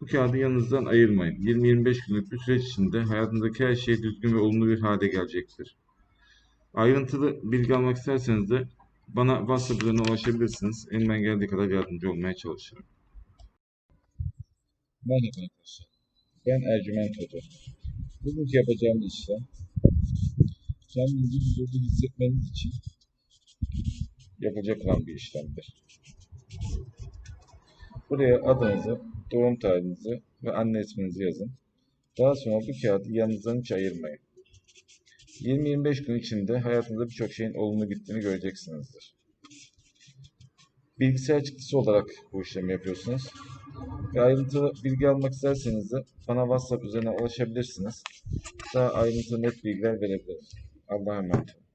bu kağıdı yanınızdan ayırmayın. 20-25 günlük bir süreç içinde hayatınızdaki her şey düzgün ve olumlu bir hale gelecektir. Ayrıntılı bilgi almak isterseniz de bana WhatsApp üzerinden ulaşabilirsiniz. Elimden geldiği kadar yardımcı olmaya çalışırım. Merhaba arkadaşlar. Ben Ercüment Hoca. Bugünkü yapacağımız işlem kendinizi huzurlu hissetmeniz için yapılacak olan bir işlemdir. Buraya adınızı, doğum tarihinizi ve anne isminizi yazın. Daha sonra bu kağıdı yanınızdan hiç ayırmayın. 20-25 gün içinde hayatınızda birçok şeyin olumlu gittiğini göreceksinizdir. Bilgisayar çıktısı olarak bu işlemi yapıyorsunuz. Ve ayrıntılı bilgi almak isterseniz de bana WhatsApp üzerinden ulaşabilirsiniz. Daha ayrıntılı net bilgiler verebilirim. Allah'a emanet olun.